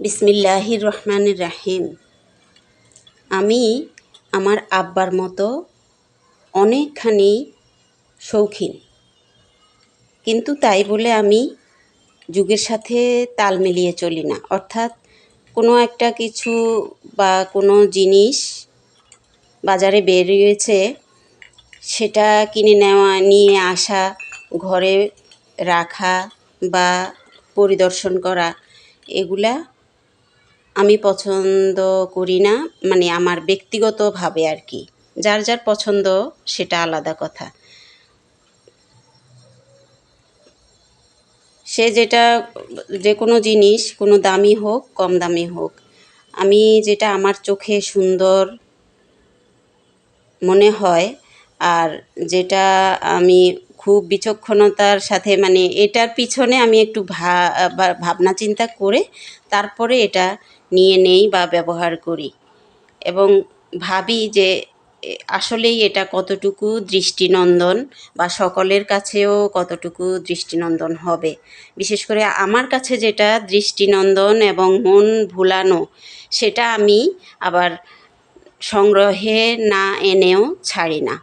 বিসমিল্লাহির রহমানির রাহিম। আমি আমার আব্বার মতো অনেকখানি শৌখিন। কিন্তু তাই বলে আমি যুগের সাথে তাল মিলিয়ে চলি না। অর্থাৎ কোনো একটা কিছু বা কোনো জিনিস বাজারে বেরিয়েছে, সেটা কিনে নেওয়া, নিয়ে আসা, ঘরে রাখা বা পরিদর্শন করা, এগুলা আমি পছন্দ করি না মানে আমার ব্যক্তিগতভাবে আর কি। যার যার পছন্দ, সেটা আলাদা কথা। সে যেটা, যে কোনো জিনিস, কোনো দামি হোক, কম দামি হোক, আমি যেটা আমার চোখে সুন্দর মনে হয়, আর যেটা আমি খুব বিচক্ষণতার সাথে মানে এটার পিছনে আমি একটু ভাবনা চিন্তা করে, তারপরে এটা নিয়ে নেই বা ব্যবহার করি। এবং ভাবি যে আসলেই এটা কতটুকু দৃষ্টিনন্দন বা সকলের কাছেও কতটুকু দৃষ্টিনন্দন হবে। বিশেষ করে আমার কাছে যেটা দৃষ্টিনন্দন এবং মন ভুলানো, সেটা আমি আবার সংগ্রহে না এনেও ছাড়ি না।